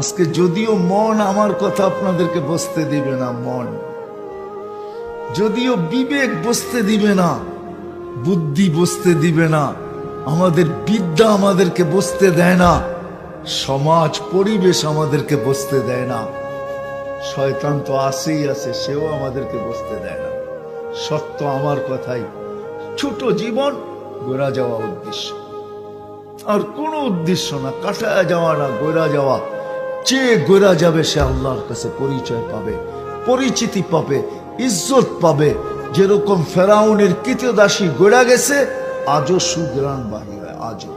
আজকে যদিও মন আমার কথা আপনাদেরকে বসতে দিবে না, মন। যদিও বিবেক বসতে দিবে না, বুদ্ধি বসতে দিবে না, আমাদের বিদ্যা আমাদেরকে বসতে দেয় না, সমাজ, পরিবেশ আমাদেরকে বসতে দেয় না, শয়তান তো আসেই আছে, সেও আমাদেরকে বসতে দেয় না। সত্য আমার কথাই, ছোট জীবন গোড়া যাওয়া উদ্দেশ্য। আর কোনো উদ্দেশ্য না, কাটায় যাওয়া না, গোড়া যাওয়া। যে গোড়া যাবে, সে আল্লাহর কাছে পরিচয় পাবে, পরিচিতি পাবে, ইজ্জত পাবে। যেরকম ফেরাউনের কৃতদাসী গোড়া গেছে, আজও সুগ্রাণ বাহির হয়, আজও।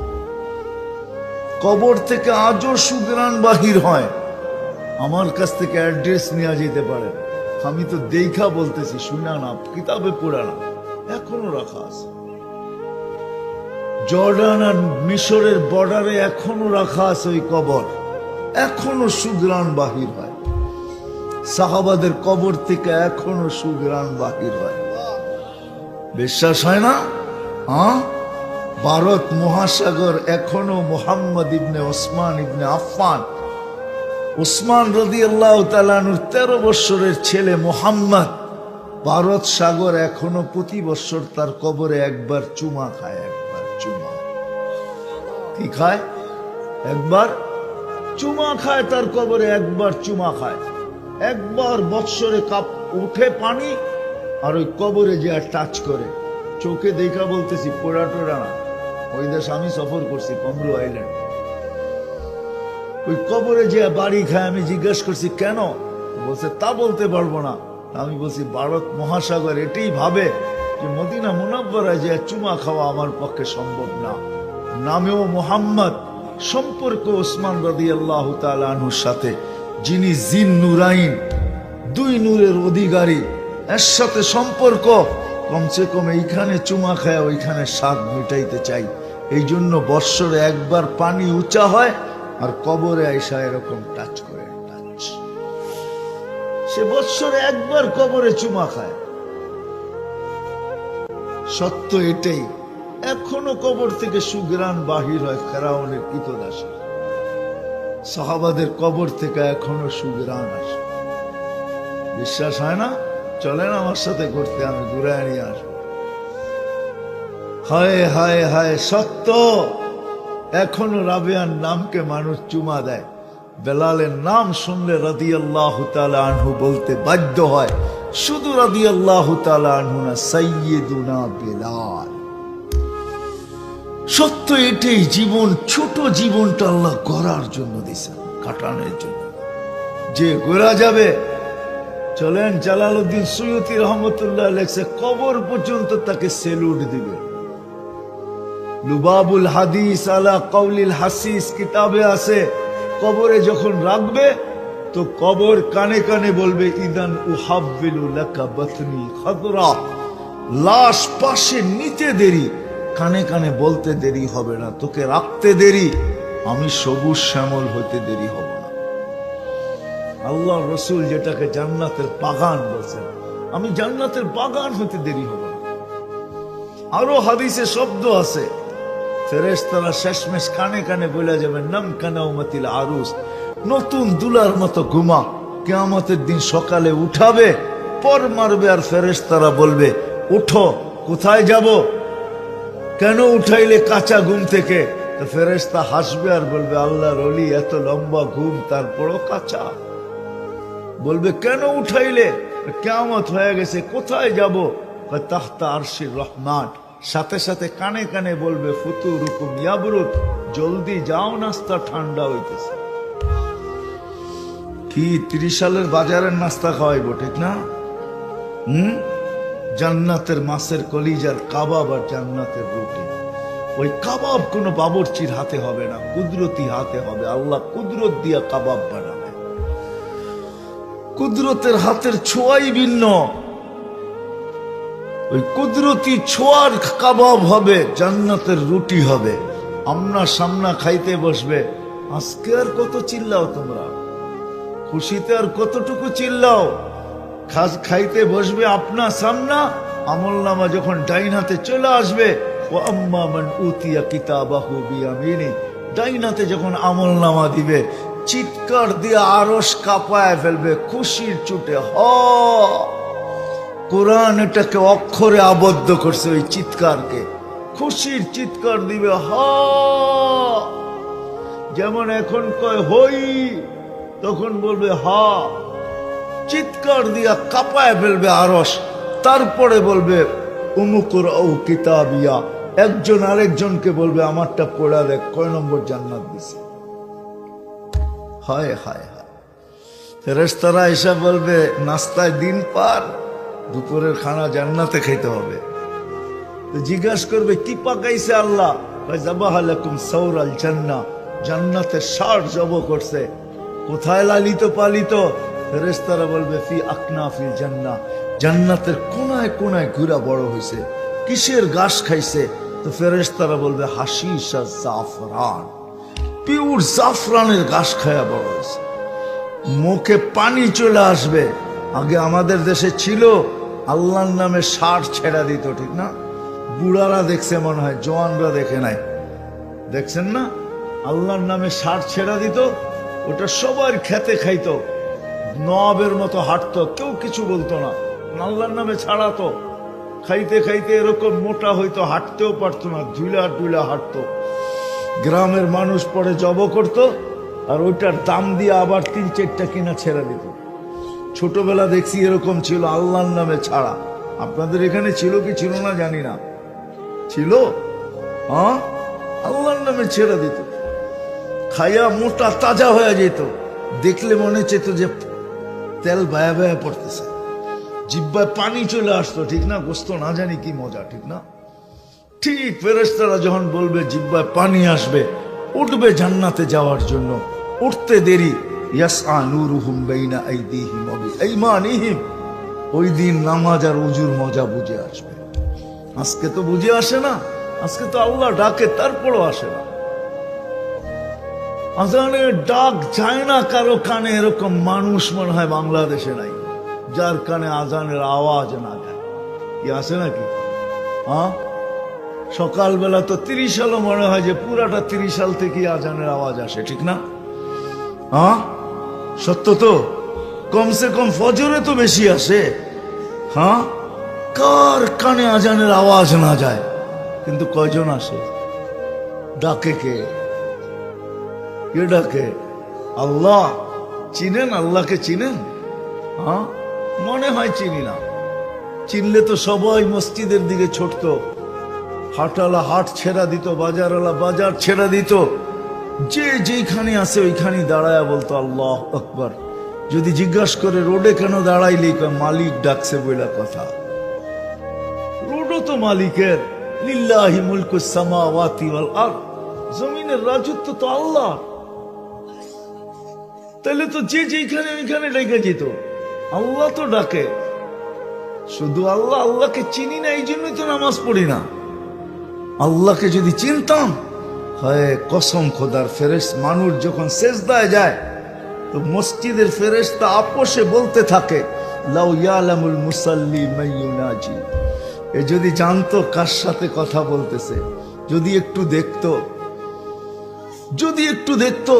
কবর থেকে আজও সুগ্রাণ বাহির হয়। আমার কাছ থেকে অ্যাড্রেস নেওয়া যেতে পারে। আমি তো দেখা বলতেছি, শুনা না, কিতাবে পড়া না এখনও রাখা আছে। জর্ডান আর মিশরের বর্ডারে এখনও রাখা আছে ওই কবর। এখনও সুগ্রাণ বাহির হয়। সাহাবাদের কবর থেকে এখনও সুগ্রাণ বাহির হয়। বিশ্বাস হয় না? হ্যাঁ? ভারত মহাসাগর এখনও মোহাম্মদ ইবনে ওসমান ইবনে আফফান। ওসমান রদি আল্লাহ তালানুর তেরো বৎসরের ছেলে মোহাম্মদ ভারত সাগর এখনও প্রতি বৎসর তার কবরে একবার চুমা খায়, একবার চুমা। কি খায়? একবার চুমা খায়, তার কবরে একবার চুমা খায়। একবার বৎসরে কাপ উঠে পানি, আর ওই কবরে যে আর টাচ করে। চোখে দেখা বলতেছি, পোড়া টোড়া না। ওই দেশ আমি সফর করছি, কমরু আইল্যান্ড। ওই কবরে যে বাড়ি খায়, আমি জিজ্ঞেস করছি, কেন? বলছে, তা বলতে পারব না। আমি বলছি, ভারত মহাসাগর এটাই ভাবে যে মদিনা মুনাব্বরায় যে চুমা খাওয়া আমার পক্ষে সম্ভব না। নামেও মোহাম্মদ সম্পর্ক ওসমান রদি আল্লাহ তালুর সাথে, যিনি জিন নুরাইন, দুই নূরের অধিকারী, এর সাথে সম্পর্ক, কমসে কম এইখানে চুমা খায়, ওইখানে স্বাদ মিটাইতে চাই। এই জন্য বৎসরে একবার পানি উঁচা হয় আর কবরে আইসা এরকম টাচ করে, টাচ। সে বৎসরে একবার কবরে চুমা খায়। সত্য এটাই। এখনও কবর থেকে সুগ্রাণ বাহির হয় ফেরাউনের কৃতদাসী সাহাবাদের কবর থেকে এখনও সুগ্রাণ আসে। বিশ্বাস হয় না? চলেন আমার সাথে করতে আমি ঘুরে নিয়ে আসব। হায় হায় হায়, সত্য! এখনও রাবিয়ার নামকে মানুষ চুমা দেয়। বেলালের নাম শুনলে রাদি আল্লাহ আনহু বলতে বাধ্য হয়, শুধু রাদি আল্লাহ আনহু না সৈয়দুনা বেলাল। সত্য এটাই, জীবন, ছোট জীবনটা আল্লাহ গড়ার জন্য দিয়েছেন, কাটানোর জন্য। যে গোরা যাবে, চলেন জালালউদ্দিন সৈয়দি রহমতুল্লাহ লেখছে, কবর পর্যন্ত তাকে সেলুট দিবে। লুবাবুল হাদিস আলা কৌলিল হাসিস কিতাবে আছে, কবরে যখন রাখবে, তো কবর কানে কানে বলবে, ইদান উহাব্বিলু লাকা বাতনি খাদরা। লাশ পাশে নিতে দেরি কানে কানে বলতে দেরি হবে না, তোকে রাখতে দেরি, আমি সবুজ শ্যামল হতে দেরি হব না। আল্লাহ রসুল যেটাকে জান্নাতের বাগান বলছেন, আমি জান্নাতের বাগান হতে দেরি হব না। আরও হাদিসে শব্দ আছে, ফেরেশতারা শেষমেশ কানে কানে বলে যাবে, নাম কানাউমাতিল আরুস, নতুন দুলার মতো ঘুমা, কেয়ামতের দিন সকালে উঠাবে, পর মারবে আর ফেরেশতারা বলবে, উঠো, কোথায় যাব? কেন উঠাইলে কাঁচা ঘুম থেকে? তো ফেরেশতা হাসবে আর বলবে, আল্লাহর অলি এত লম্বা ঘুম, তারপরও কাঁচা। বলবে, কেন উঠাইলে? কেমত হয়ে গেছে, কোথায় যাব? তাহতা আরশির রহমান। সাথে সাথে কানে কানে বলবে, ফুতু রুকুম ইয়াবরুত, জলদি যাও, নাস্তা ঠান্ডা হইতেছে। কি ত্রিশ সালের বাজারের নাস্তা খাওয়াইবো, ঠিক না? হুম? জান্নাতের মাছের কলিজার কাবাব আর জান্নাতের রুটি। ওই কাবাব কোনো বাবরচির হাতে হবে না, কুদরতি হাতে হবে। আল্লাহ কুদরত দিয়া কাবাব বানাবে। কুদরতের হাতের ছোঁয়াই ভিন্ন। ওই কুদরতি ছোঁয়ার কাবাব হবে, জান্নাতের রুটি হবে। আমরা সামনা খাইতে বসবে। আজকে আর কত চিল্লাও তোমরা? খুশিতে আর কতটুকু চিল্লাও? খাস খাইতে বসবে আপনা সামনা। আমল নামা যখন ডাইন হাতে চলে আসবে ও আম্মা মান উতিয়া কিতাবাহু বিয়ামিনি। ডাইন হাতে যখন আমল নামা দিবে, চিৎকার দিয়ে আরস কাঁপায় ফেলবে, খুশির চুটে হ। কোরআন এটাকে অক্ষরে আবদ্ধ করছে ওই চিৎকারকে। খুশির চিৎকার দিবে, হ। যেমন এখন কয়, হই তখন বলবে, হা। চিৎকার দিয়া কাঁপায় ফেলবে আরস তারপরে বলবে উমুকুর ও কিতাবিয়া। একজন আরেকজনকে বলবে, আমারটা পড়া দেখ, কয় নম্বর জান্নাত দিছে? হায় হায় হায়। এসে বলবে, নাস্তায় দিন পার, দুপুরের খানা জান্নাতে খেতে হবে। তো জিজ্ঞাসা করবে, কি পাকাইছে আল্লাহ? জাবাহালাকুম সৌরাল জান্না জান্নাতে ষাট জব করছে। কোথায় লালিত পালিত? ফেরেস্তারা বলবে, ফি আকনা ফি জান্না জান্নাতের কোনায় কোনায় ঘুরা বড় হয়েছে কিসের ঘাস খাইছে? তো ফেরেস্তারা বলবে হাসিস জাফরান পিওর জাফরানের ঘাস খায়া বড় হয়েছে মুখে পানি চলে আসবে। আগে আমাদের দেশে ছিল, আল্লাহর নামে ষাট ছেড়া দিত, ঠিক না? বুড়ারা দেখছে মনে হয়, জওয়ানরা দেখে নাই। দেখছেন না? আল্লাহর নামে ষাট ছেড়া দিত, ওটা সবার খেতে খাইতো। নবের মতো হাঁটতো, কেউ কিছু বলতো না। আল্লাহর নামে ছাড়াতো। খাইতে খাইতে এরকম মোটা হইতো, হাঁটতেও পারতো না ধুলা টুলা হাঁটতো। গ্রামের মানুষ পরে জব করত, আর ওইটার দাম দিয়ে আবার তিন চারটা কিনা ছেড়ে দিত। ছোটবেলা দেখছি এরকম ছিল, আল্লাহর নামে ছাড়া। আপনাদের এখানে ছিল কি ছিল না জানি না। ছিল? হ্যাঁ? আল্লাহর নামে ছেড়ে দিত। খাইয়া মোটা তাজা হয়ে যেত। দেখলে মনে চেত যে তেল ভায়া ভায়া পড়তেছে। জিব্বায় পানি চলে আসতো, ঠিক না? গোস্ত না জানি কি মজা, ঠিক না? ঠিক ফেরেস্তারা যখন বলবে জিব্বায় পানি আসবে, উঠবে জান্নাতে যাওয়ার জন্য, উঠতে দেরি। ওই দিন নামাজ আর উজুর মজা বুঝে আসবে। আজকে তো বুঝে আসে না, আজকে তো আল্লাহ ডাকে, তারপরও আসে না। আজানের ডাক যায় না কারও কানে, এরকম মানুষ মনে হয় বাংলাদেশে নাই, যার কানে আজানের আওয়াজ না যায়। কি আছে নাকি? হ্যাঁ? সকালবেলা তো তিরিশ সালও মনে হয় যে পুরাটা তিরিশ সাল থেকে আজানের আওয়াজ আসে, ঠিক না? হ্যাঁ? সত্য তো? কমসে কম ফজরে তো বেশি আসে। হ্যাঁ? কার কানে আজানের আওয়াজ না যায়? কিন্তু কয়জন আসে? ডাকে কে? কে ডাকে আল্লাহ চিনেন, আল্লাহকে চিনেন? হ্যাঁ? মনে হয় চিনি না। চিনলে তো সবাই মসজিদের দিকে ছুটতো। হাটওয়ালা হাট ছেড়া দিত, বাজারওয়ালা বাজার ছেড়া দিত। যে যেখানে আছে ওইখানে দাঁড়ায় বলতো, আল্লাহ আকবর। যদি জিজ্ঞাসা করে, রোডে কেন দাঁড়াইলি? মালিক ডাকছে বইলা কথা। রোডও তো মালিকের। লিল্লাহি মুলকু সামাওয়াতি ওয়াল আরদ। জমিনের রাজত্ব তো আল্লাহ তাহলে তো যে যেখানে ওইখানে ডেকে যেত আল্লাহ তো ডাকে। শুধু আল্লাহ, আল্লাহকে চিনি না এই জন্যই তো নামাজ পড়ি না। আল্লাহকে যদি চিনতাম, হয়, কসম খোদার ফেরেস মানুষ যখন সেজদায় যায়, তো মসজিদের ফেরেশতা আপোষে বলতে থাকে, লাউ ইয়ালামুল মুসাল্লি মাইয়ুনাজি এ যদি জানতো কার সাথে কথা বলতেছে, যদি একটু দেখতো, যদি একটু দেখতো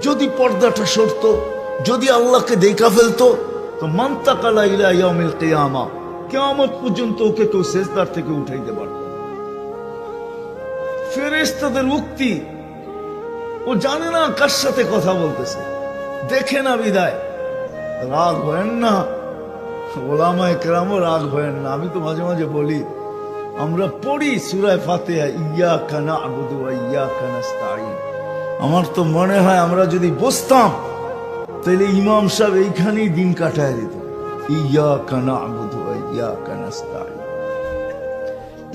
যদি পর্দাটা সরতো, যদি আল্লাহকে দেখা ফেলতো, তো মান্তাকালা ইলা ইয়াউমিল কিয়ামা, কিয়ামত পর্যন্ত ওকে কেউ সেজদার থেকে উঠাইতে পারত না। ফেরেশতাদের উক্তি, ও জানে না কার সাথে কথা বলতেছে। দেখে না বিদায়। রাগ হয়েন না। ওলামায় কেরামও রাগ হয়েন না। আমি তো মাঝে মাঝে বলি, আমরা পড়ি সুরায় ফাতে ইয়া কানা আবুদু ইয়া কানা আমার তো মনে হয় আমরা যদি বসতাম, তাহলে ইমাম সাহেব এইখানেই দিন কাটায় দিত। ইয়া কানা আবুদু ইয়া কানা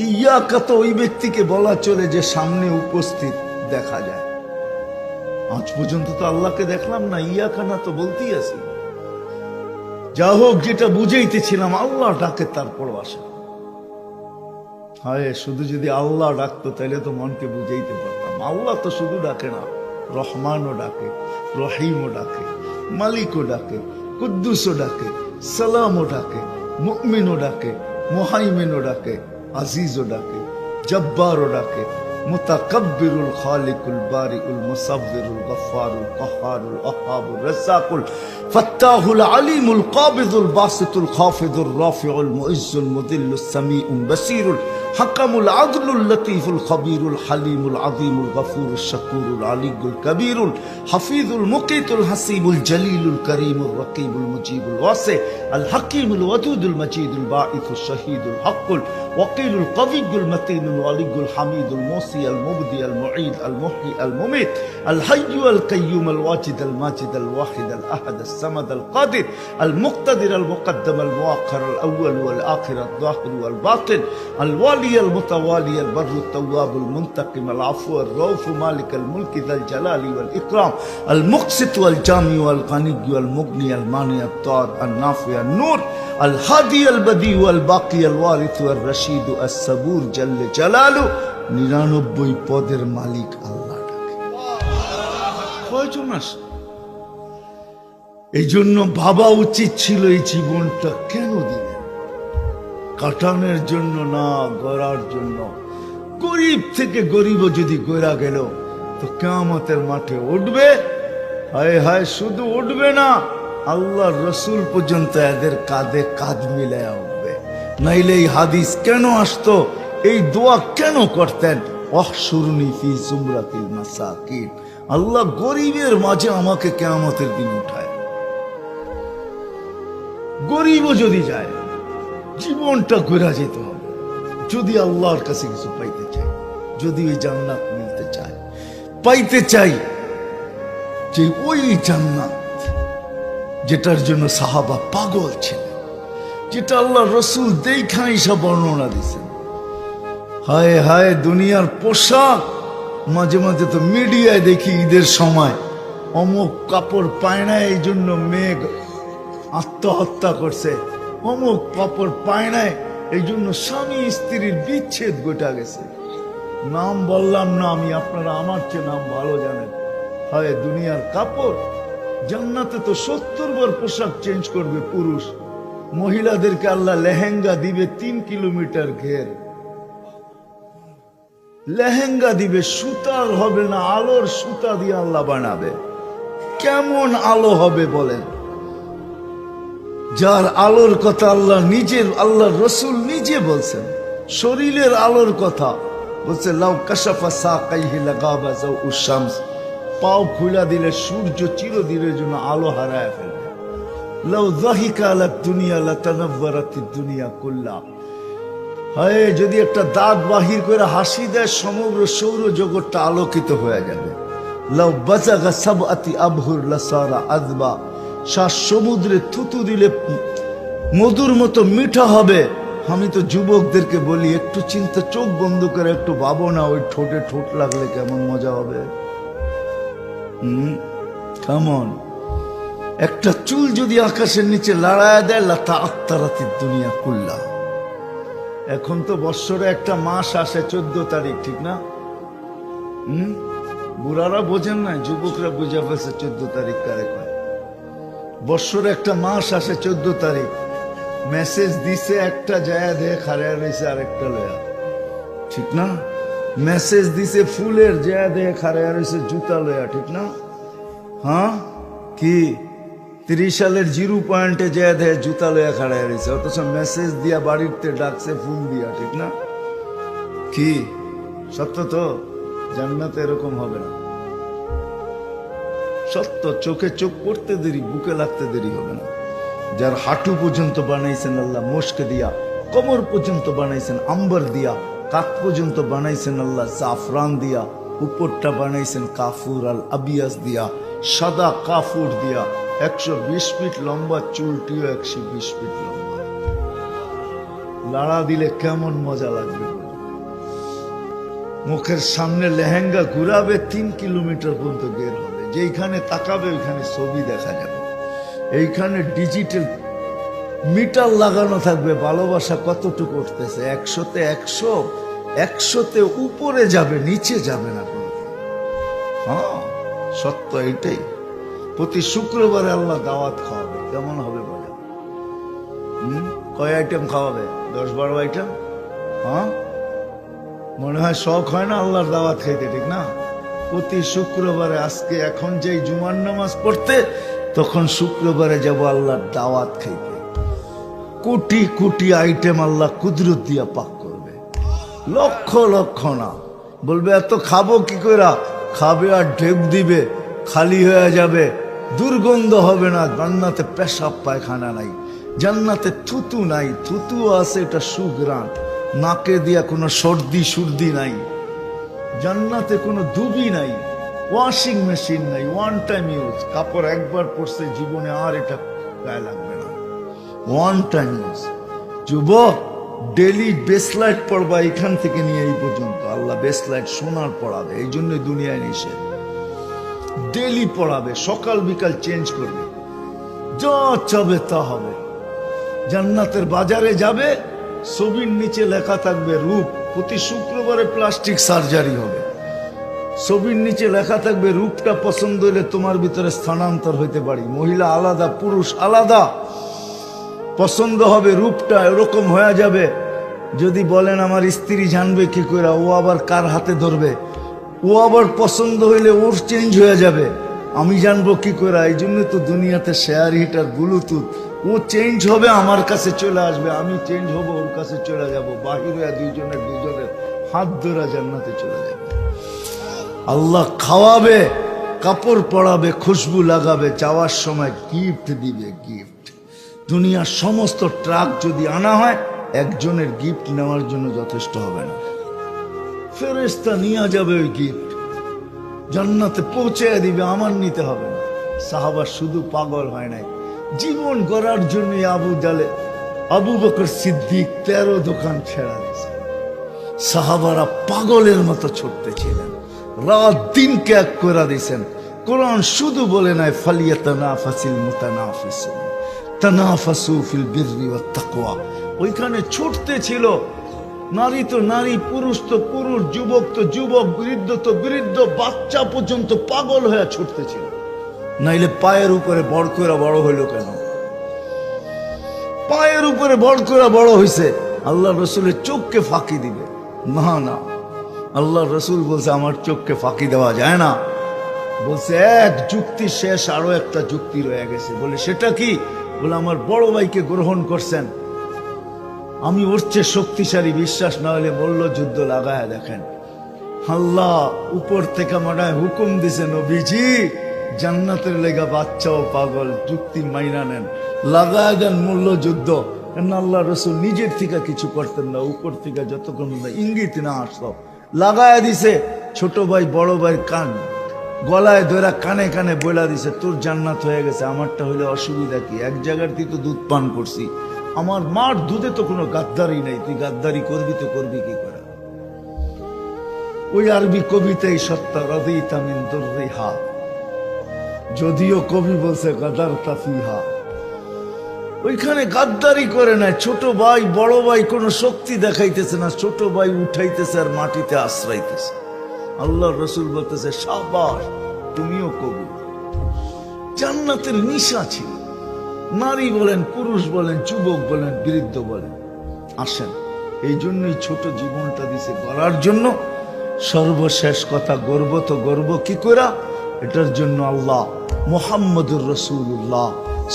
ইয়া তো ওই ব্যক্তিকে বলা চলে যে সামনে উপস্থিত দেখা যায়। আজ পর্যন্ত তো আল্লাহকে দেখলাম না ইয়া কানা তো বলতেই আছি। যা হোক, যেটা বুঝাইতেছিলাম, আল্লাহ ডাকে তারপর আসে হায়, শুধু যদি আল্লাহ ডাকতো, তাহলে তো মনকে বুঝাইতে পারতাম। আল্লাহ তো শুধু ডাকে না। রহমানও ডাকে রহিমও ডাকে মালিকও ডাকে কুদ্দুসও ডাকে সালামও ডাকে মুকমিনও ডাকে মোহাইমেনও ডাকে আজিজও ডাকে জব্বারও ডাকে متكبر الخالق البارئ المصور الغفار القهار الوهاب الرزاق الفتاح العليم القابض الباسط الخافض الرافع المعز المذل السميع البصير الحكم العدل اللطيف الخبير الحليم العظيم الغفور الشكور العلي الكبير الحفيظ المقيت الحسيب الجليل الكريم الرقيب المجيب الواسع الحكيم الودود المجيد الباعث الشهيد الحق الوقيل القوي المتين الولي الحميد الموصي المبدي المعيد المحيي المميت الحي القيوم الواجد الماجد الواحد الأحد الصمد القادر المقتدر المقدم المؤخر الأول والآخر الظاهر والباطن الوالي المتوالي البر التواب المنتقم العفو الرؤوف مالك الملك ذا الجلال والإكرام المقسط والجامع والغني والمغني المانع الطار النافع النور الهادي البديع والباقي الوارث والرشيد الصبور جل جلاله নিরানব্বই পদের মালিক আল্লাহ ডাকে কয়জন আসে এই জন্য ভাবা উচিত ছিল এই জীবনটা কেন দিলেন কাটানোর জন্য না গড়ার জন্য গরিব থেকে গরিব যদি গড়া গেল তো কেমতের মাঠে উঠবে হায় হায় শুধু উঠবে না আল্লাহ রসুল পর্যন্ত এদের কাঁধে কাঁধ মিলায়া উঠবে। নাইলে এই হাদিস কেন আসতো? এই দোয়া কেন করতেন? আল্লাহ গরিবের মাঝে আমাকে কেয়ামতের দিন উঠায়। গরিবও যদি যায়, জীবনটা ঘুরা যেতে হবে। যদি আল্লাহর কাছে কিছু পাইতে চাই যদি ওই জান্নাত মিলতে চায়। পাইতে চাই যে ওই জান্নাত যেটার জন্য সাহাবা পাগল ছিলেন, যেটা আল্লাহ রসুল দেখা হিসাব বর্ণনা দিছেন হায় হায়, দুনিয়ার পোশাক! মাঝে মাঝে তো মিডিয়ায় দেখি ঈদের সময় অমুক কাপড় পায় না, এই জন্য মেঘ আত্মহত্যা করছে। অমুক কাপড় পায় নাই এই জন্য স্বামী স্ত্রীর বিচ্ছেদ গোটা গেছে। নাম বললাম না আমি, আপনারা আমার চেয়ে নাম ভালো জানেন। হয়, দুনিয়ার কাপড়! জান্নাতে তো সত্তর বার পোশাক চেঞ্জ করবে পুরুষ। মহিলাদেরকে আল্লাহ লেহেঙ্গা দিবে তিন কিলোমিটার ঘের। লেহেঙ্গা দিবে, সুতার হবে না, আলোর সুতা দিয়ে আল্লাহ বানাবে। কেমন আলো হবে বলেন? যার আলোর কথা আল্লাহ নিজের আল্লাহ রসুল নিজে বলছেন, শরীরের আলোর কথা। বলছে, লাউ কাশাফা সা কাইহি লাগাবা যাও উশামস পাও খুলা দিলে সূর্য চিরদিনের জন্য আলো হারায় ফেলবে। লাউ দাহিকা আলা দুনিয়া লাতানাব্বারাতি দুনিয়া কুল্লা। হয়, যদি একটা দাঁত বাহির করে হাসি দেয়, সমগ্র সৌর জগৎটা আলোকিত হয়ে যাবে। লাউ বাজাগা সাব আতি আবহুর লাসারা আদবা শ্বাস সমুদ্রে থুতু দিলে মধুর মতো মিঠা হবে। আমি তো যুবকদেরকে বলি, একটু চিন্তা, চোখ বন্ধ করে একটু ভাবো না, ওই ঠোঁটে ঠোঁট লাগলে কেমন মজা হবে। হুম কেমন একটা চুল যদি আকাশের নিচে লড়ায় দেয়, লাতা আত্মারাতি দুনিয়া কুল্লা। এখন তো বৎসরে একটা মাস আসে চোদ্দ তারিখ, ঠিক না? হুম, বুড়ারা বোঝেন না যুবকরা বুঝে ফেলছে চোদ্দ তারিখ কারে কয়। বৎসরে একটা মাস আসে চোদ্দ তারিখ। মেসেজ দিছে, একটা জায়গা দিয়ে খাড়া রয়েছে আরেকটা লয়া। ঠিক না? মেসেজ দিছে ফুলের দিয়ে খাড়া রয়েছে জুতা লয়া, ঠিক না? হ্যাঁ? কি? তিরিশ সালের জিরো পয়েন্টে যে দেয় জুতা লয়া খাড়ায় রয়েছে, অথচ মেসেজ দিয়া বাড়িতে ডাকছে ফুল দিয়া, ঠিক না? কি? সত্য তো? জান্নাতে এরকম হবে না। সত্য, চোখে চোখ পড়তে দেরি, বুকে লাগতে দেরি হবে না। যার হাঁটু পর্যন্ত বানাইছেন আল্লাহ, মোশকে দিয়া, কোমর পর্যন্ত বানাইছেন, আম্বার দিয়া কাত পর্যন্ত বানাইছেন আল্লাহ? জাফরান দিয়া, উপরটা বানাইছেন কাফুর আল আবিয়াস দিয়া, সাদা কাফুর দিয়া। একশো বিশ ফিট লম্বা, চুলটিও একশো বিশ ফিট লম্বা। লাড়া দিলে কেমন মজা লাগবে? মুখের সামনে লেহেঙ্গা ঘুরাবে, তিন কিলোমিটার পর্যন্ত বের হবে। যেইখানে তাকাবে, ওইখানে ছবি দেখা যাবে। এইখানে ডিজিটাল মিটার লাগানো থাকবে, ভালোবাসা কতটুকু উঠতেছে? একশোতে একশো, একশোতে উপরে যাবে, নিচে যাবে না হ্যাঁ সত্য এইটাই। প্রতি শুক্রবারে আল্লাহ দাওয়াত খাওয়াবে, কেমন হবে বলে কয় আইটেম খাওয়াবে? দশ বারো আইটেম হ্যাঁ? মনে হয় শখ হয় না আল্লাহর দাওয়াত খাইতে, ঠিক না? প্রতি শুক্রবারে আজকে, এখন যেই জুমার নামাজ পড়তে, তখন শুক্রবারে যাব আল্লাহর দাওয়াত খাইতে। কোটি কোটি আইটেম আল্লাহ কুদরত দিয়া পাক করবে। লক্ষ লক্ষ না। বলবে, এত খাব কি কইরা? খাবে আর ঢেপ দিবে, খালি হয়ে যাবে। দুর্গন্ধ হবে না, জান্নাতে পেশাব পায়খানা নাই। জান্নাতে থুতু নাই, থুতু আছে এটা সুগ্রাণ নাকে দিয়া কোনো সর্দি সুর্দি নাই। জান্নাতে কোনো দুবি নাই। ওয়াশিং মেশিন নাই ওয়ান টাইম ইউজ কাপড় একবার পরছে, জীবনে আর এটা গায়ে লাগবে না ওয়ান টাইম ইউজ যুবক ডেলি বেসলাইট পড়বা এখান থেকে নিয়ে এই পর্যন্ত। আল্লাহ বেসলাইট সোনার পড়াবে, এই জন্য দুনিয়ায় নিষেধ। ডেলি পড়াবে, সকাল বিকাল চেঞ্জ করবে। যা চাবে তা হবে। জান্নাতের বাজারে যাবে, ছবির নিচে লেখা থাকবে রূপ। প্রতি শুক্রবারে প্লাস্টিক সার্জারি হবে। ছবির নিচে লেখা থাকবে রূপটা পছন্দ হলে তোমার ভিতরে স্থানান্তর হইতে পারি। মহিলা আলাদা, পুরুষ আলাদা। পছন্দ হবে রূপটা এরকম হয়ে যাবে। যদি বলেন আমার স্ত্রী জানবে কি করে, ও আবার কার হাতে ধরবে? ও আবার পছন্দ হইলে ওর চেঞ্জ হয়ে যাবে। আমি জানব কি করে, এই জন্য তো দুনিয়াতে শেয়ার হিটার ব্লুটুথ ও চেঞ্জ হবে, আমার কাছে চলে আসবে, আমি চেঞ্জ হব, ওর কাছে চলে যাব। বাহির দুইজনের দুজনের হাত ধরা জান্নাতে চলে যাবে। আল্লাহ খাওয়াবে, কাপড় পরাবে, খুশবু লাগাবে, যাওয়ার সময় গিফট দিবে গিফট দুনিয়ার সমস্ত ট্রাক যদি আনা হয়, একজনের গিফট নেওয়ার জন্য যথেষ্ট হবে না। ফেরেস্তা নিয়ে যাবে ওই গিফট জান্নাতে পৌঁছে দিবে, আমার নিতে হবে না। সাহাবা শুধু পাগল হয় নাই। জীবন গড়ার জন্য আবু জালে, আবু বকর সিদ্দিক তেরো দোকান ছেড়া দিয়েছে। সাহাবারা পাগলের মতো ছুটতেছিলেন রাত দিনকে এক করে দিয়েছেন কোরআন শুধু বলে নাই ফালিয়া তানাফাসিল মুতানাফিসুন। তানাফাসু ফিল বিররি ওয়াত তাকওয়া। ওইখানে ছুটতে ছিল নারী তো নারী, পুরুষ তো পুরুষ, যুবক তো যুবক, বৃদ্ধ তো বৃদ্ধ, বাচ্চা পর্যন্ত পাগল হয়ে ছুটতেছিল নাইলে পায়ের উপরে বড় করে বড় হইল কেন? পায়ের উপরে বড় করে বড় হইছে, আল্লাহ রসুলের চোখকে ফাঁকি দিবে। না না, আল্লাহ রসুল বলছে, আমার চোখকে ফাঁকি দেওয়া যায় না। বলছে, এক যুক্তি শেষ, আরও একটা যুক্তি রয়ে গেছে। বলে, সেটা কি? বলে আমার বড় ভাইকে গ্রহণ করছেন। আমি ওর চেয়ে শক্তিশালী বিশ্বাস না হলে বলল যুদ্ধ লাগায় দেখেন। আল্লাহ উপর থেকে মনে হুকুম দিছে নবীজি, জান্নাতের লেগা বাচ্চাও পাগল, যুক্তি মাইনা নেন, লাগায় দেন মূল্য যুদ্ধ আল্লাহ রসুল নিজের থেকে কিছু করতেন না, উপর থেকে যতক্ষণ না ইঙ্গিত না আসলো, লাগায় দিছে ছোট ভাই, বড় ভাই কান। গলায় ধরা কানে কানে বইলা দিছে, তোর জান্নাত হয়ে গেছে, আমারটা হইলে অসুবিধা কি? এক জায়গার তুই তো দুধ পান করছি। আমার মার দুধে তো কোনো গাদ্দারি নাই, তুই গাদ্দারি করবি তো করবি কি করে? ওই আরবি কবিতাই সত্তা, রদিতা মিন দুর্রিহা। যদিও কবি বলছে গাদার তাফিহা ওইখানে গাদ্দারি করে না ছোট ভাই, বড় ভাই কোনো শক্তি দেখাইতেছে না, ছোট ভাই উঠাইতেছে আর মাটিতে আশ্রাইতেছে আল্লাহ রসুল বলতেছে, সাবাস, তুমিও কবি জান্নাতের নিশা ছিল। নারী বলেন, পুরুষ বলেন, যুবক বলেন, বৃদ্ধ বলেন, আসেন। এই জন্যই ছোট জীবনটা দিছে গড়ার জন্য। সর্বশেষ কথা, গর্ব তো গর্ব, কি করা এটার জন্য আল্লাহ মোহাম্মদুর রসুল্লাহ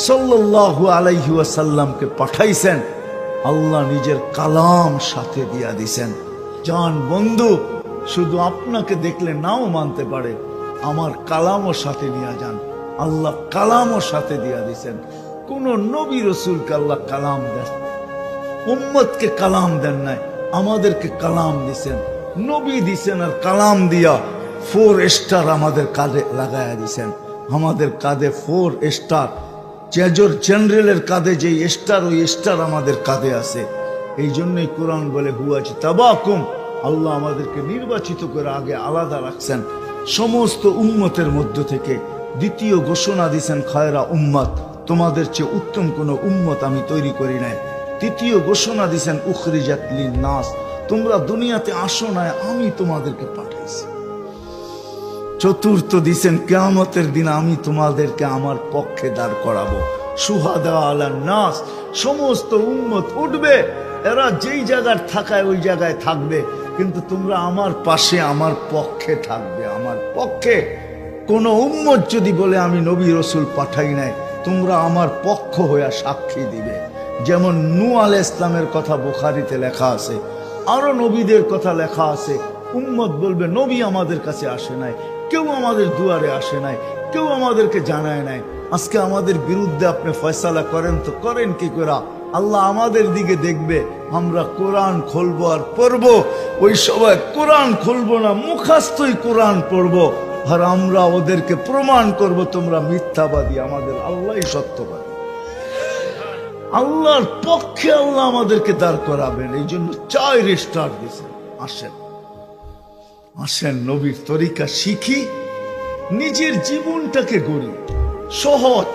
সাল্লাহু আলাইহি ওয়াসাল্লামকে পাঠাইছেন। আল্লাহ নিজের কালাম সাথে দিয়া দিছেন। জান বন্ধু শুধু আপনাকে দেখলে নাও মানতে পারে, আমার কালামও সাথে নিয়ে যান। আল্লাহ কালামও সাথে দিয়া দিছেন। কোন নবী রসুলকে আল্লাহ কালাম দেন উম্মতকে কালাম দেন নাই, আমাদেরকে কালাম দিছেন। নবী দিছেন আর কালাম দিয়া ফোর স্টার আমাদের কাঁধে লাগাইয়া দিছেন। আমাদের কাঁধে ফোর স্টার, চেজর জেনারেলের কাঁধে যে স্টার, ওই স্টার আমাদের কাঁধে আছে। এই জন্যই কোরআন বলে হুয়াজ তাবাকুম আল্লাহ আমাদেরকে নির্বাচিত করে আগে আলাদা রাখছেন। সমস্ত উম্মতের মধ্য থেকে দ্বিতীয় ঘোষণা দিছেন, খয়রা উম্মত, তোমাদের চেয়ে উত্তম কোনো উম্মত আমি তৈরি করি নাই। তৃতীয় ঘোষণা দিছেন, উখরিজাত লিন নাস তোমরা দুনিয়াতে আসো না আমি তোমাদেরকে পাঠাইছি। চতুর্থ দিছেন, কেয়ামতের দিন আমি তোমাদেরকে আমার পক্ষে দাঁড় করাবো। সুহাদা আলা নাস, সমস্ত উম্মত উঠবে, এরা যেই জায়গার থাকায় ওই জায়গায় থাকবে। কিন্তু তোমরা আমার পাশে, আমার পক্ষে থাকবে, আমার পক্ষে। কোন উম্মত যদি বলে, আমি নবী রসুল পাঠাই নাই, তোমরা আমার পক্ষ হইয়া সাক্ষী দিবে। যেমন নু আল ইসলামের কথা বোখারিতে লেখা আছে, আরও নবীদের কথা লেখা আছে, উম্মত বলবে, নবী আমাদের কাছে আসে নাই, কেউ আমাদের দুয়ারে আসে নাই, কেউ আমাদেরকে জানায় নাই। আজকে আমাদের বিরুদ্ধে আপনি ফয়সালা করেন তো করেন কি করে আল্লাহ আমাদের দিকে দেখবে, আমরা কোরআন খুলবো আর পড়ব। ওই সময় কোরআন খুলবো না মুখাস্তই কোরআন পড়ব। আর আমরা ওদেরকে প্রমাণ করব, তোমরা মিথ্যাবাদী, আমাদের আল্লাহই সত্যবাদী। আল্লাহর পক্ষে আল্লাহ আমাদেরকে দাঁড় করাবেন, এই জন্য চাই রেস্টার দিয়েছেন। আসেন। আসেন, নবীর তরিকা শিখি, নিজের জীবনটাকে গড়ি, সহজ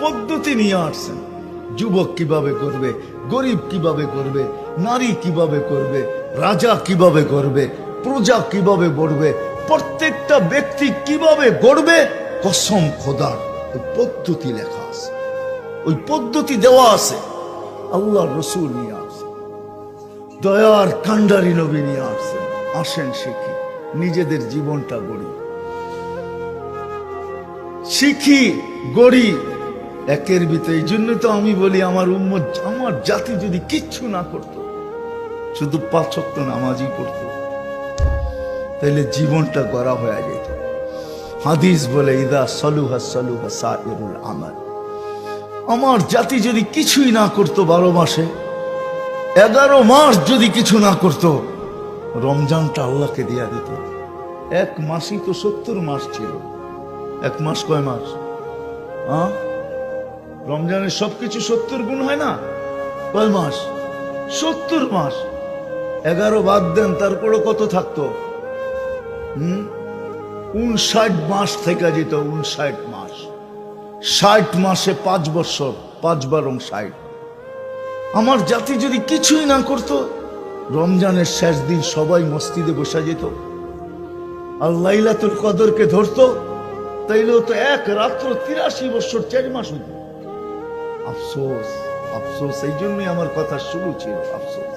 পদ্ধতি নিয়ে আসছেন যুবক কীভাবে করবে, গরিব কীভাবে করবে, নারী কীভাবে করবে, রাজা কীভাবে করবে, প্রজা কীভাবে গড়বে, প্রত্যেকটা ব্যক্তি কীভাবে গড়বে, কসম খোদার, ওই পদ্ধতি লেখা আছে। ওই পদ্ধতি দেওয়া আছে। আল্লাহ রসুল নিয়ে আসছে দয়ার কান্ডারি নবী নিয়ে আসছেন আসেন শিখি, নিজেদের জীবনটা গড়ি। শিখি, গড়ি একের ভিতরে, এই জন্য তো আমি বলি আমার উম্মত, আমার জাতি যদি কিচ্ছু না করত, শুধু পাঁচক্ত নামাজই পড়তো তাহলে জীবনটা গড়া হয়ে যেত। হাদিস বলে, ইদা সলুহা সলুহা সাইরুল আমাল। আমার জাতি যদি কিছুই না করত বারো মাসে, এগারো মাস যদি কিছু না করত, রমজানটা আল্লাহকে দিয়া দিত। এক মাসই তো সত্তর মাস ছিল। এক মাস কয় মাস? হ্যাঁ রমজানের সবকিছু সত্তর গুণ হয় না? কয় মাস? সত্তর মাস। এগারো বাদ দেন তারপরে কত থাকতো? হুম? উনষাট মাস থেকে যেত, উনষাট মাস। ষাট মাসে পাঁচ বছর পাঁচ বারং ষাট আমার জাতি যদি কিছুই না করত, রমজানের শেষ দিন সবাই মসজিদে বসা যেত। আর লাইলাতুল কদরকে ধরতো, তাইলেও তো এক, রাত্র তিরাশি বছর, চার মাস হইত। আফসোস আফসোস, এই জন্যই আমার কথা শুরু ছিল, আফসোস।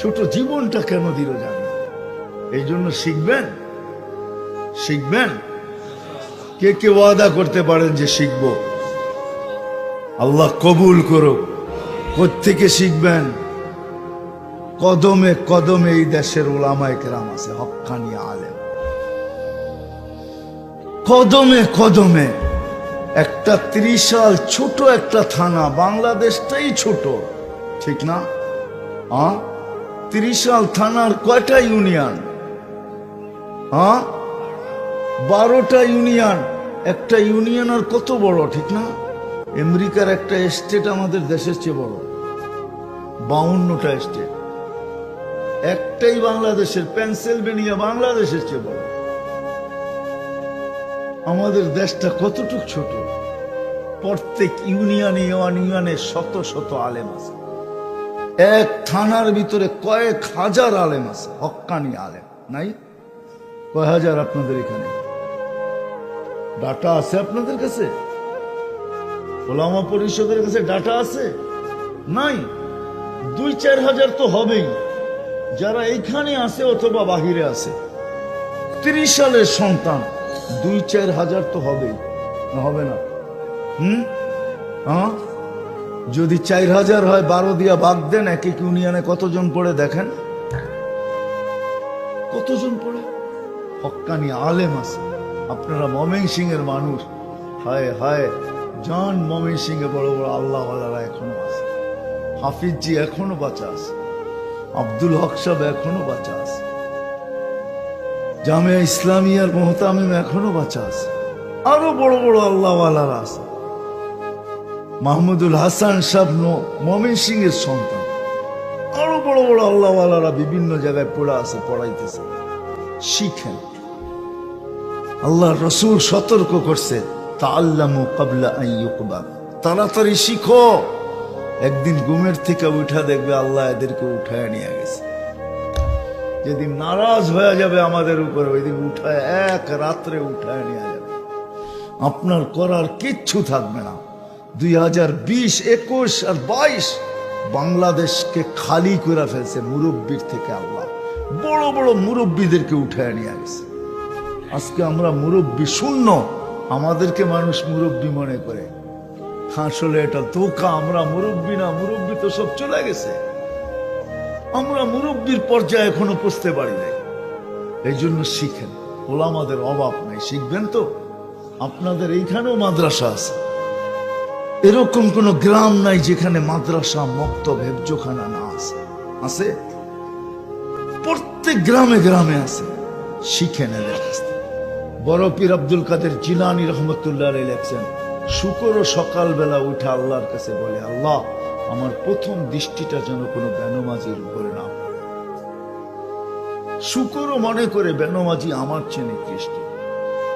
ছোট জীবনটা কেন দিল জানি? এই জন্য শিখবেন? শিখবেন? কে কে ওয়াদা করতে পারেন যে শিখব? আল্লাহ কবুল করো থেকে শিখবেন? কদমে কদমে এই দেশের ওলামায় কেরাম আছে, হক্কানি আলেম। কদমে কদমে একটা ত্রিশাল ছোট একটা থানা, বাংলাদেশটাই ছোট, ঠিক না? হ্যাঁ ত্রিশাল থানার কয়টা ইউনিয়ন? হ্যাঁ বারোটা ইউনিয়ন, একটা ইউনিয়ন আর কত বড়, ঠিক না? আমেরিকার একটা স্টেট আমাদের দেশের চেয়ে বড়, বাউন্নটা স্টেট। একটাই বাংলাদেশের, পেনসিলভেনিয়া বাংলাদেশের চেয়ে বড়। আমাদের দেশটা কতটুক ছোট? প্রত্যেক ইউনিয়নে ইউনিয়নে শত শত আলেম আছে। এক থানার ভিতরে কয়েক হাজার আলেম আছে হক্কানি আলেম, নাই? কয় হাজার আপনাদের এখানে? ডাটা আছে আপনাদের কাছে? ওলামা পরিষদের কাছে ডাটা আছে? নাই? দুই চার হাজার তো হবেই। যারা এইখানে আছে অথবা বাহিরে আছে, তিরিশ সালের সন্তান, দুই চার হাজার তো হবেই। না, হবে না। হুম? যদি চার হাজার হয়, বারো দিয়া বাদ দেন, এক এক ইউনিয়নে কতজন পড়ে দেখেন? কতজন পড়ে? হক্কানি আলেম আছে। আপনারা মমেন সিং এর মানুষ। হায় হায়, জান মমেন সিং এ বড় বড় আল্লাহ এখনও আছে। হাফিজ জি এখনও বাঁচা আছে। আব্দুল হক সাহেব এখনও বাঁচা আছে। জামিয়া ইসলামিয়ার মোহতামিম এখনও বাঁচা আছে। আরও বড় বড় আল্লাহওয়ালারা আছে। মাহমুদুল হাসান সাহেব মমিন সিং এর সন্তান। আরও বড় বড় আল্লাহওয়ালারা বিভিন্ন জায়গায় পড়া আছে, পড়াইতেছে। শিখেন। আল্লাহ রসুল সতর্ক করছে তাল্লামু কাবলা আইয়ুকবাল তাড়াতাড়ি শিখো। একদিন ঘুমের থেকে উঠা দেখবে আল্লাহ এদেরকে উঠায় নিয়ে গেছে। যেদিন নারাজ হয়ে যাবে আমাদের উপরে ওই দিন উঠায় এক রাত্রে উঠায় নিয়ে যাবে। আপনার করার কিচ্ছু থাকবে না। দুই হাজার বিশ, একুশ আর বাইশ বাংলাদেশকে খালি করে ফেলছে মুরব্বীর থেকে আল্লাহ। বড় বড় মুরব্বীদেরকে উঠে নিয়ে গেছে। আজকে আমরা মুরব্বী শূন্য, আমাদেরকে মানুষ মুরব্বী মনে করে। আসলে এটা ধোকা, আমরা মুরব্বী না, মুরব্বী তো সব চলে গেছে। আমরা মুরব্বীর পর্যায়ে এখনও পৌঁছতে পারি নাই। এই জন্য শিখেন, ওলামাদের অভাব নাই। শিখবেন তো? আপনাদের এইখানেও মাদ্রাসা আছে। এরকম কোন গ্রাম নাই যেখানে মাদ্রাসা, মক্তব, হেফজোখানা না আছে। আছে? প্রত্যেক গ্রামে গ্রামে আছে। শিখেন এদের বড় পীর আব্দুল কাদের জিলানি রহমতুল্লাহ লেখছেন শুকর সকালবেলা উঠে আল্লাহর কাছে বলে, আল্লাহ, আমার প্রথম দৃষ্টিটা যেন কোনো বেনমাজির উপরে না। শুকরও মনে করে বেনমাজি আমার চেয়ে কৃষ্টি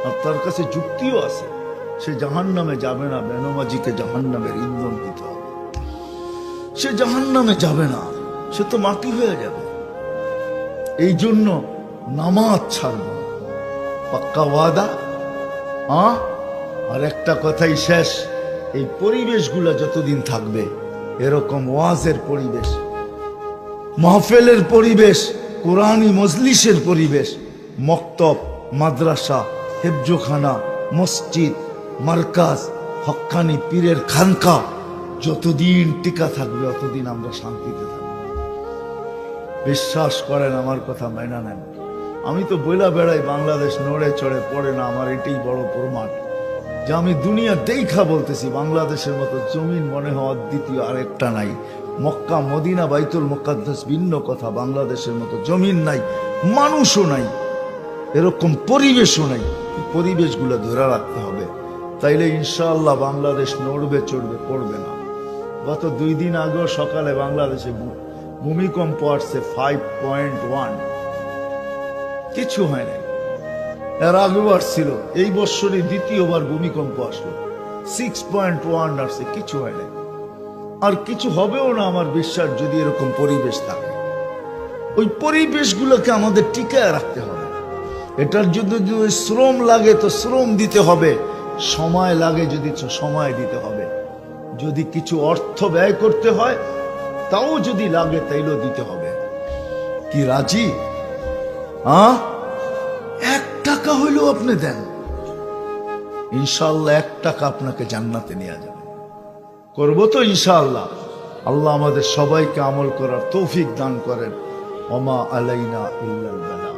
আর তার কাছে যুক্তিও আছে। সে জাহান নামে যাবে না, বেনমাজিকে জাহান নামের ইন্ধন দিতে হবে। সে জাহান নামে যাবে না, সে তো মাটি হয়ে যাবে। এই জন্য নামাজ ছাড়ব। পাক্কা ওয়াদা? হ্যাঁ আর একটা কথাই শেষ, এই পরিবেশগুলো যতদিন থাকবে, এরকম ওয়াজের পরিবেশ, মাহফেলের পরিবেশ, কোরআনী মজলিসের পরিবেশ, মক্তব, মাদ্রাসা, হেফজোখানা, মসজিদ মার্কাজ হক্কানি পীরের খানকা। যতদিন টিকা থাকবে, অতদিন আমরা শান্তিতে থাকব। বিশ্বাস করেন, আমার কথা মেনা নেন। আমি তো বইলা বেড়াই, বাংলাদেশ নড়ে চড়ে পড়ে না, আমার এটাই বড় প্রমাণ। যে আমি দুনিয়া দেখা বলতেছি, বাংলাদেশের মতো জমিন মনে হওয়ার দ্বিতীয় আরেকটা নাই। মক্কা, মদিনা, বাইতুল মোকাদ্দাস ভিন্ন কথা, বাংলাদেশের মতো জমিন নাই, মানুষও নাই, এরকম পরিবেশও নাই। পরিবেশগুলো ধরে রাখতে হবে। তাইলে ইনশাল্লাহ বাংলাদেশ নড়বে, চড়বে, পড়বে না। গত দুই দিন আগেও সকালে বাংলাদেশে ভূমিকম্প আসছে ফাইভ পয়েন্ট ওয়ান কিছু হয় নাই। এর আগেও আসছিল, এই বৎসরই দ্বিতীয়বার ভূমিকম্প আসলো। সিক্স পয়েন্ট ওয়ান আসছে, কিছু হয় নাই। আর কিছু হবেও না আমার বিশ্বাস যদি এরকম পরিবেশ থাকে। ওই পরিবেশগুলোকে আমাদের টিকায় রাখতে হবে। এটার যদি যদি শ্রম লাগে তো শ্রম দিতে হবে। সময় লাগে যদি সময় দিতে হবে। যদি কিছু অর্থ ব্যয় করতে হয়, তাও যদি লাগে তাইলেও দিতে হবে। কি রাজি? হ্যাঁ এক টাকা হইলেও আপনি দেন। ইনশাল্লাহ এক টাকা আপনাকে জান্নাতে নিয়ে যাবে। করব তো ইনশাআল্লাহ। আল্লাহ আমাদের সবাইকে আমল করার তৌফিক দান করেন। ওমা আলাইনা ইল্লাল বালাগ